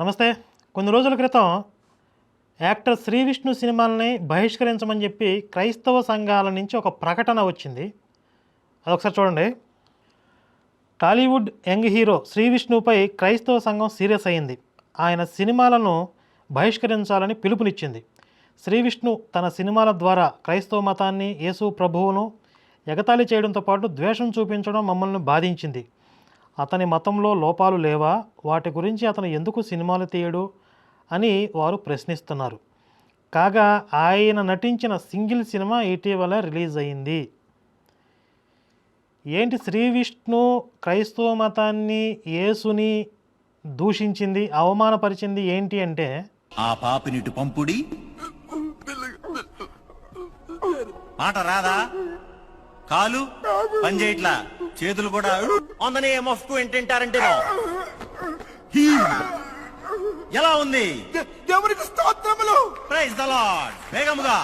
నమస్తే. కొన్ని రోజుల క్రితం యాక్టర్ శ్రీ విష్ణు సినిమాలని బహిష్కరించమని చెప్పి క్రైస్తవ సంఘాల నుంచి ఒక ప్రకటన వచ్చింది. అదొకసారి చూడండి. టాలీవుడ్ యంగ్ హీరో శ్రీ విష్ణుపై క్రైస్తవ సంఘం సీరియస్ అయింది ఆయన సినిమాలను బహిష్కరించాలని పిలుపునిచ్చింది. శ్రీ విష్ణు తన సినిమాల ద్వారా క్రైస్తవ మతాన్ని యేసు ప్రభువును ఎగతాళి చేయడంతో పాటు ద్వేషం చూపించడం మమ్మల్ని బాధించింది. అతని మతంలో లోపాలు లేవా? వాటి గురించి అతను ఎందుకు సినిమాలు తీయడు? అని వారు ప్రశ్నిస్తున్నారు. కాగా ఆయన నటించిన సింగిల్ సినిమా ఇటీవల రిలీజ్ అయింది. ఏంటి శ్రీ విష్ణు క్రైస్తవ మతాన్ని యేసుని దూషించింది అవమానపరిచింది ఏంటి అంటే? ఆ పాపినిటు పంపుడి. మాట రాదా? కాలు? పనిచేయట్లా చేతులు కూడా ఆన్ ద నేమ్ ఆఫ్ ఏంటంటారంటే ఎలా ఉంది? దేవునికి స్తోత్రములు. ప్రైజ్ ద లార్డ్ వేగముగా.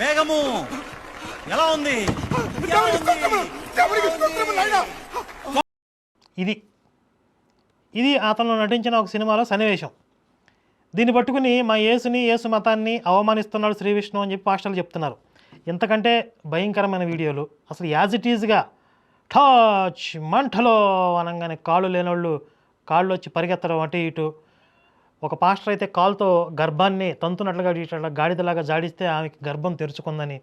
వేగము. ఎలా ఉంది? ఎలా దేవునికి ఉంది? స్తోత్రములు. దేవునికి స్తోత్రములు నాయనా. ఇది. ఇది అతను నటించిన ఒక సినిమాలో సన్నివేశం. దీన్ని పట్టుకుని మా యేసుని యేసు మతాన్ని అవమానిస్తున్నాడు శ్రీ విష్ణు అని చెప్పి పాస్టర్లు చెప్తున్నారు. ఇంతకంటే భయంకరమైన వీడియోలు. అసలు యాజ్ ఇట్ ఈజ్గా ఠాచ్ మంటలో అనగానే కాళ్ళు లేనోళ్ళు కాళ్ళు వచ్చి పరిగెత్తడం అటు ఇటు. ఒక పాస్టర్ అయితే కాలుతో గర్భాన్ని తంతునట్లుగా ఇట్లా గాడిదలాగా జాడిస్తే ఆమెకి గర్భం తెరుచుకుందని.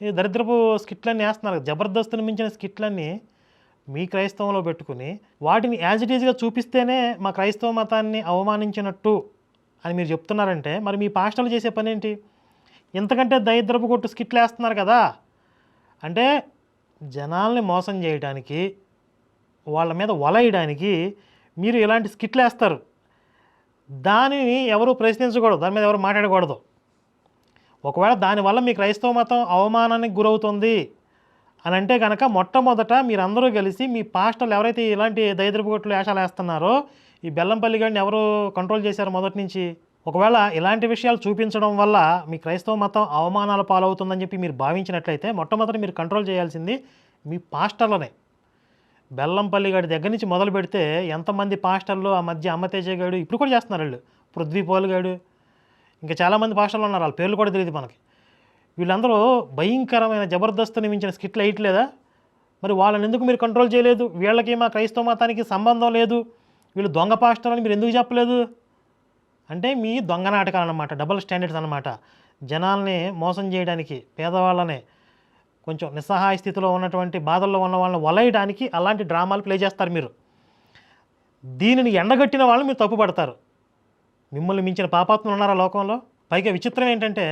ఈ దరిద్రపు స్కిట్లన్నీ వేస్తున్నారు. జబర్దస్తుని మించిన స్కిట్లన్నీ మీ క్రైస్తవంలో పెట్టుకుని వాటిని యాజ్ ఇట్ ఈజ్గా చూపిస్తేనే మా క్రైస్తవ మతాన్ని అవమానించినట్టు అని మీరు చెప్తున్నారంటే మరి మీ పాస్టర్లు చేసే పని ఏంటి ఇంతకంటే దరిద్రపు కొట్టు స్కిట్లు వేస్తున్నారు కదా. అంటే జనాల్ని మోసం చేయడానికి వాళ్ళ మీద వలయడానికి మీరు ఇలాంటి స్కిట్లు వేస్తారు దానిని ఎవరు ప్రశ్నించకూడదు దాని మీద ఎవరు మాట్లాడకూడదు. ఒకవేళ దానివల్ల మీ క్రైస్తవ మతం అవమానానికి గురవుతుంది అని అంటే కనుక మొట్టమొదట మీరందరూ కలిసి మీ పాస్టర్లు ఎవరైతే ఇలాంటి దరిద్రపు కొట్లు వేషాలు వేస్తున్నారో ఈ బెల్లంపల్లి గారిని ఎవరు కంట్రోల్ చేశారు మొదటి నుంచి? ఒకవేళ ఇలాంటి విషయాలు చూపించడం వల్ల మీ క్రైస్తవ మతం అవమానాల పాలవుతుందని చెప్పి మీరు భావించినట్లయితే మొట్టమొదటి మీరు కంట్రోల్ చేయాల్సింది మీ పాస్టర్లనే. బెల్లంపల్లి గారి దగ్గర నుంచి మొదలు పెడితే ఎంతమంది పాస్టర్లు ఆ మధ్య అమ్మతేజ గాడు ఇప్పుడు కూడా చేస్తున్నారు వీళ్ళు. పృథ్వీ పోల్ గాడు ఇంకా చాలామంది పాస్టర్లు ఉన్నారు వాళ్ళ పేర్లు కూడా తెలియదు మనకి. వీళ్ళందరూ భయంకరమైన జబర్దస్తుని మించిన స్కిట్లు వేయట్లేదా మరి వాళ్ళని ఎందుకు మీరు కంట్రోల్ చేయలేదు? వీళ్ళకి మా క్రైస్తవ మతానికి సంబంధం లేదు. వీళ్ళు దొంగ పాస్టర్ అని మీరు ఎందుకు చెప్పలేదు? అంటే మీ దొంగ నాటకాలు అన్నమాట డబుల్ స్టాండర్డ్స్ అనమాట జనాల్ని మోసం చేయడానికి పేదవాళ్ళని కొంచెం నిస్సహాయ స్థితిలో ఉన్నటువంటి బాధల్లో ఉన్న వాళ్ళని వలయడానికి అలాంటి డ్రామాలు ప్లే చేస్తారు మీరు. దీనిని ఎండగట్టిన వాళ్ళు మీరు తప్పుపడతారు మిమ్మల్ని మించిన పాపాత్మలు ఉన్నారా లోకంలో? పైగా విచిత్రం ఏంటంటే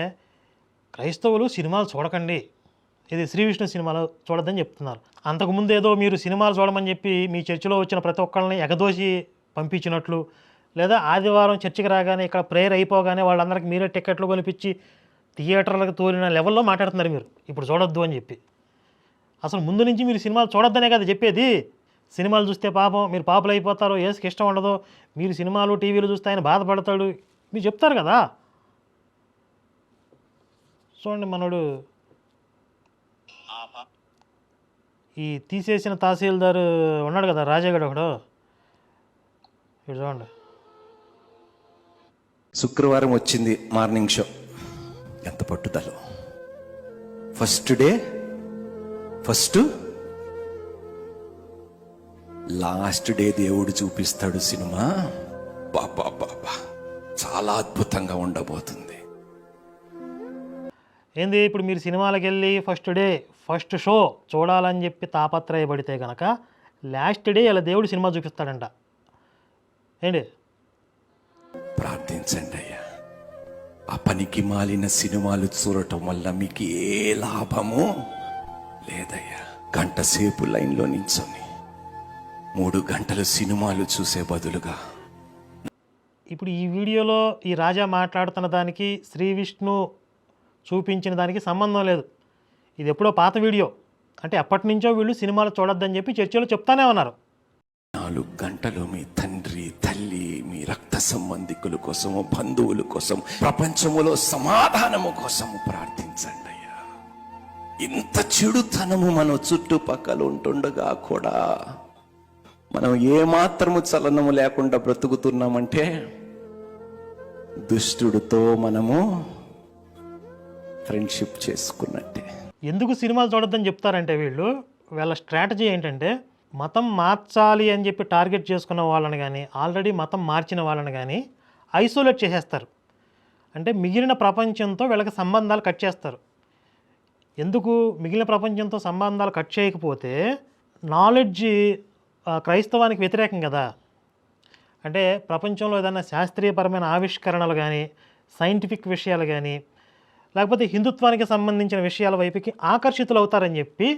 క్రైస్తవులు సినిమాలు చూడకండి. ఇది శ్రీ విష్ణు సినిమాలు చూడదని చెప్తున్నారు. అంతకుముందు ఏదో మీరు సినిమాలు చూడమని చెప్పి మీ చర్చిలో వచ్చిన ప్రతి ఒక్కళ్ళని ఎగదోసి పంపించినట్లు లేదా ఆదివారం చర్చికి రాగానే ఇక్కడ ప్రేయర్ అయిపోగానే వాళ్ళందరికీ మీరే టికెట్లు కొనిపించి థియేటర్లకు తోలిన లెవెల్లో మాట్లాడుతున్నారు మీరు. ఇప్పుడు చూడొద్దు అని చెప్పి. అసలు ముందు నుంచి మీరు సినిమాలు చూడొద్దనే కదా చెప్పేది. సినిమాలు చూస్తే పాపం మీరు పాపులు అయిపోతారు ఏసుకి ఇష్టం ఉండదు మీరు సినిమాలు టీవీలు చూస్తే ఆయన బాధపడతాడు. మీరు చెప్తారు కదా. చూడండి మనోడు. ఈ తీసేసిన తహసీల్దార్ ఉన్నాడు కదా రాజాగడ్ ఒకడు. చూడండి. శుక్రవారం వచ్చింది మార్నింగ్ షో. ఎంత పట్టుదల. First day first last day దేవుడు చూపిస్తాడు సినిమా. బాబా బాబా చాలా అద్భుతంగా ఉండబోతుంది. ఏంది ఇప్పుడు మీరు సినిమాలకు వెళ్ళి ఫస్ట్ డే ఫస్ట్ షో చూడాలని చెప్పి తాపత్రయపడితే కనుక లాస్ట్ డే ఇలా దేవుడు సినిమా చూపిస్తాడంట. ఏంటి? ప్రార్థించండి అయ్యా. ఆ పనికి మాలిన సినిమాలు చూడటం వల్ల మీకు ఏ లాభము లేదయ్యా. గంట సేపు లైన్లో నించొని మూడు గంటలు సినిమాలు చూసే బదులుగా ఇప్పుడు ఈ వీడియోలో ఈ రాజా మాట్లాడుతున్న దానికి శ్రీ విష్ణు చూపించిన దానికి సంబంధం లేదు. ఇది ఎప్పుడో పాత వీడియో. అంటే ఎప్పటి నుంచో వీళ్ళు సినిమాలు చూడొద్దని చెప్పి చర్చలో చెప్తానే ఉన్నారు. నాలుగు గంటలు మీ తండ్రి తల్లి మీ రక్త సంబంధికుల కోసము బంధువుల కోసం ప్రపంచములో సమాధానము కోసము ప్రార్థించండి అయ్యా. ఇంత చెడుతనము మన చుట్టుపక్కల ఉంటుండగా కూడా మనం ఏమాత్రము చలనము లేకుండా బ్రతుకుతున్నామంటే దుష్టుడితో మనము ఫ్రెండ్షిప్ చేసుకున్నట్టే. ఎందుకు సినిమాలు చూడొద్దని చెప్తారంటే వీళ్ళు వీళ్ళ స్ట్రాటజీ ఏంటంటే మతం మార్చాలి అని చెప్పి టార్గెట్ చేసుకున్న వాళ్ళని కానీ ఆల్రెడీ మతం మార్చిన వాళ్ళని కానీ ఐసోలేట్ చేసేస్తారు. అంటే మిగిలిన ప్రపంచంతో వీళ్ళకి సంబంధాలు కట్ చేస్తారు. ఎందుకు మిగిలిన ప్రపంచంతో సంబంధాలు కట్ చేయకపోతే నాలెడ్జ్ క్రైస్తవానికి వ్యతిరేకం కదా. అంటే ప్రపంచంలో ఏదైనా శాస్త్రీయపరమైన ఆవిష్కరణలు కానీ సైంటిఫిక్ విషయాలు కానీ లేకపోతే హిందుత్వానికి సంబంధించిన విషయాల వైపుకి ఆకర్షితులు అవుతారని చెప్పి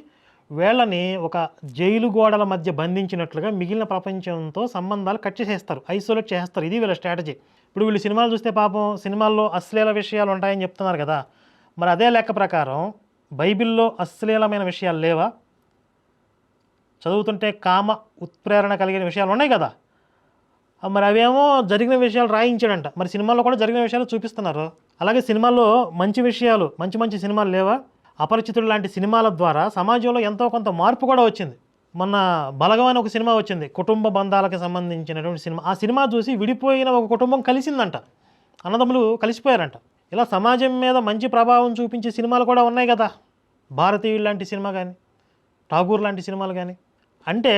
వీళ్ళని ఒక జైలు గోడల మధ్య బంధించినట్లుగా మిగిలిన ప్రపంచంతో సంబంధాలు కట్ చేసేస్తారు ఐసోలేట్ చేస్తారు. ఇది వీళ్ళ స్ట్రాటజీ. ఇప్పుడు వీళ్ళు సినిమాలు చూస్తే పాపం సినిమాల్లో అశ్లీల విషయాలు ఉంటాయని చెప్తున్నారు కదా. మరి అదే లెక్క ప్రకారం బైబిల్లో అశ్లీలమైన విషయాలు లేవా? చదువుతుంటే కామ ఉత్ప్రేరణ కలిగిన విషయాలు ఉన్నాయి కదా. మరి అవేమో జరిగిన విషయాలు రాయించాడంట. మరి సినిమాల్లో కూడా జరిగిన విషయాలు చూపిస్తున్నారు. అలాగే సినిమాల్లో మంచి విషయాలు మంచి మంచి సినిమాలు లేవా? అపరిచితుడు లాంటి సినిమాల ద్వారా సమాజంలో ఎంతో కొంత మార్పు కూడా వచ్చింది. మొన్న బలగమైన ఒక సినిమా వచ్చింది. కుటుంబ బంధాలకు సంబంధించినటువంటి సినిమా. ఆ సినిమా చూసి విడిపోయిన ఒక కుటుంబం కలిసిందంట. అన్నదమ్ములు కలిసిపోయారంట. ఇలా సమాజం మీద మంచి ప్రభావం చూపించే సినిమాలు కూడా ఉన్నాయి కదా. భారతీయుడు లాంటి సినిమా కానీ ఠాగూర్ లాంటి సినిమాలు కానీ అంటే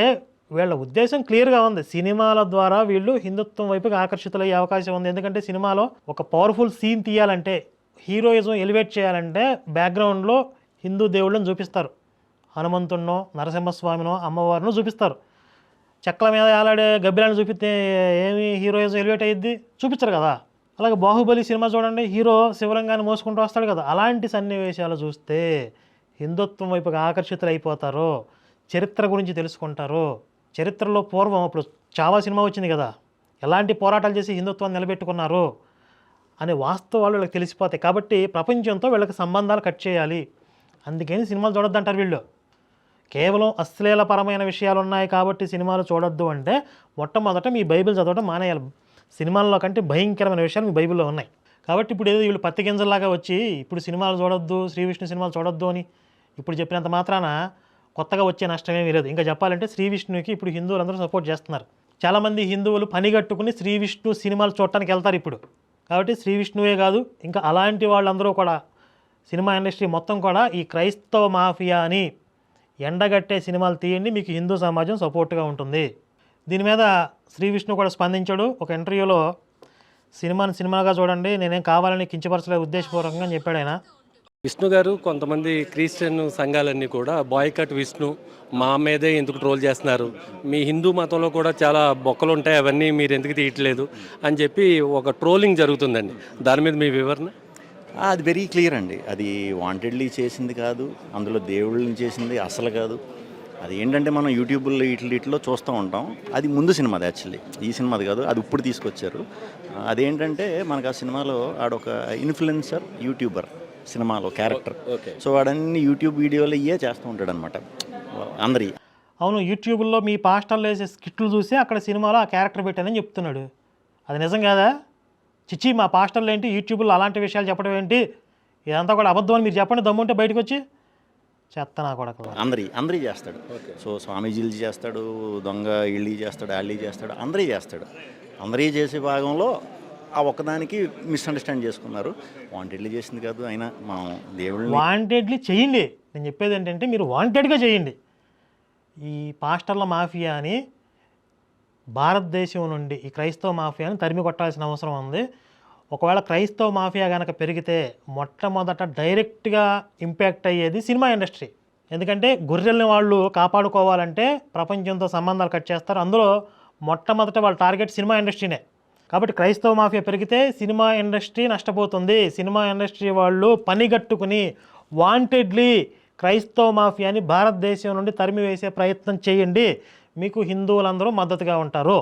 వీళ్ళ ఉద్దేశం క్లియర్గా ఉంది. సినిమాల ద్వారా వీళ్ళు హిందుత్వం వైపుకి ఆకర్షితులయ్యే అవకాశం ఉంది. ఎందుకంటే సినిమాలో ఒక పవర్ఫుల్ సీన్ తీయాలంటే హీరోయిజం ఎలివేట్ చేయాలంటే బ్యాక్గ్రౌండ్లో హిందూ దేవుళ్ళని చూపిస్తారు. హనుమంతుడినో నరసింహస్వామినో అమ్మవారినో చూపిస్తారు. చెక్కల మీద ఆలాడే గబ్బిలాన్ని చూపిస్తే ఏమి హీరోయిజం ఎలివేట్ అయ్యిద్ది? చూపించరు కదా. అలాగే బాహుబలి సినిమా చూడండి హీరో శివరంగాన్ని మోసుకుంటూ వస్తాడు కదా. అలాంటి సన్నివేశాలు చూస్తే హిందుత్వం వైపుకి ఆకర్షితులు అయిపోతారు చరిత్ర గురించి తెలుసుకుంటారు. చరిత్రలో పూర్వం అప్పుడు చావా సినిమా వచ్చింది కదా. ఎలాంటి పోరాటాలు చేసి హిందుత్వాన్ని నిలబెట్టుకున్నారు? అనే వాస్తవాలు వీళ్ళకి తెలిసిపోతాయి. కాబట్టి ప్రపంచంతో వీళ్ళకి సంబంధాలు కట్ చేయాలి. అందుకని సినిమాలు చూడొద్దంటారు వీళ్ళు? కేవలం అశ్లీలపరమైన విషయాలు ఉన్నాయి కాబట్టి సినిమాలు చూడొద్దు అంటే మొట్టమొదట మీ బైబిల్ చదవడం మానేయాలి. సినిమాల్లో కంటే భయంకరమైన విషయాలు మీ బైబిల్లో ఉన్నాయి. కాబట్టి ఇప్పుడు ఏదో వీళ్ళు పత్తి గింజల్లాగా వచ్చి ఇప్పుడు సినిమాలు చూడొద్దు శ్రీ విష్ణు సినిమాలు చూడొద్దు అని ఇప్పుడు చెప్పినంత మాత్రాన కొత్తగా వచ్చే నష్టమేమీ లేదు. ఇంకా చెప్పాలంటే శ్రీ విష్ణుకి ఇప్పుడు హిందువులందరూ సపోర్ట్ చేస్తున్నారు. చాలామంది హిందువులు పని కట్టుకుని శ్రీ విష్ణు సినిమాలు చూడటానికి వెళ్తారు ఇప్పుడు. కాబట్టి శ్రీ విష్ణువే కాదు ఇంకా అలాంటి వాళ్ళందరూ కూడా సినిమా ఇండస్ట్రీ మొత్తం కూడా ఈ క్రైస్తవ మాఫియా అని ఎండగట్టే సినిమాలు తీయండి మీకు హిందూ సమాజం సపోర్ట్గా ఉంటుంది. దీని మీద శ్రీ విష్ణు కూడా స్పందించాడు. ఒక ఇంటర్వ్యూలో సినిమాని సినిమాగా చూడండి నేనేం కావాలని కించపరచలే ఉద్దేశపూర్వకంగా అని చెప్పాడు ఆయన. విష్ణు గారు కొంతమంది క్రిస్టియన్ సంఘాలన్నీ కూడా బాయ్కట్ విష్ణు మా మీదే ఎందుకు ట్రోల్ చేస్తున్నారు? మీ హిందూ మతంలో కూడా చాలా బొక్కలు ఉంటాయి అవన్నీ మీరు ఎందుకు తీయట్లేదు? అని చెప్పి ఒక ట్రోలింగ్ జరుగుతుందండి. దాని మీద మీ వివరణ? అది వెరీ క్లియర్ అండి. అది వాంటెడ్లీ చేసింది కాదు అందులో దేవుళ్ళని చేసింది అసలు కాదు. అది ఏంటంటే మనం యూట్యూబ్లో ఇట్ల ఇట్లో చూస్తూ ఉంటాం. అది ముందు సినిమా అది యాక్చువల్లీ. ఈ సినిమా అది కాదు అది ఇప్పుడు తీసుకొచ్చారు. అదేంటంటే మనకు ఆ సినిమాలో ఆడొక ఇన్ఫ్లుయెన్సర్ యూట్యూబర్. సినిమాలో క్యారెక్టర్ సో వాడన్ని యూట్యూబ్ వీడియోలు ఇవే చేస్తూ ఉంటాడు అనమాట అందరి. అవును యూట్యూబ్లో మీ పాస్టర్లు వేసే స్కిట్లు చూసి అక్కడ సినిమాలో ఆ క్యారెక్టర్ పెట్టానని చెప్తున్నాడు. అది నిజం కాదా? చిచ్చి మా పాస్టర్లు ఏంటి? యూట్యూబ్లో అలాంటి విషయాలు చెప్పడం ఏంటి? ఇదంతా కూడా అబద్ధం అని మీరు చెప్పండి దమ్ముంటే బయటకు వచ్చి చెత్త నా కొడకలు అందరి అందరి చేస్తాడు. సో స్వామీజీలు చేస్తాడు దొంగ ఇళ్ళి చేస్తాడు అల్లి చేస్తాడు అందరి చేస్తాడు. అందరి చేసే భాగంలో ఆ ఒక్కదానికి మిస్అండర్స్టాండ్ చేసుకున్నారు. వాంటెడ్లీ చేసింది కాదు అయినా మనం దేవుళ్ళని వాంటెడ్లీ చేయండి. నేను చెప్పేది ఏంటంటే మీరు వాంటెడ్గా చేయండి. ఈ పాస్టర్ల మాఫియా అని భారతదేశం నుండి ఈ క్రైస్తవ మాఫియాని తరిమి కొట్టాల్సిన అవసరం ఉంది. ఒకవేళ క్రైస్తవ మాఫియా కనుక పెరిగితే మొట్టమొదట డైరెక్ట్గా ఇంపాక్ట్ అయ్యేది సినిమా ఇండస్ట్రీ. ఎందుకంటే గొర్రెల్ని వాళ్ళు కాపాడుకోవాలంటే ప్రపంచంతో సంబంధాలు కట్ చేస్తారు. అందులో మొట్టమొదట వాళ్ళ టార్గెట్ సినిమా ఇండస్ట్రీనే. కాబట్టి క్రైస్తవ మాఫియా పెరిగితే సినిమా ఇండస్ట్రీ నష్టపోతుంది. సినిమా ఇండస్ట్రీ వాళ్ళు పనిగట్టుకుని వాంటెడ్లీ క్రైస్తవ మాఫియాని భారతదేశం నుండి తరిమివేసే ప్రయత్నం చేయండి. మీకు హిందువులందరూ మద్దతుగా ఉంటారు.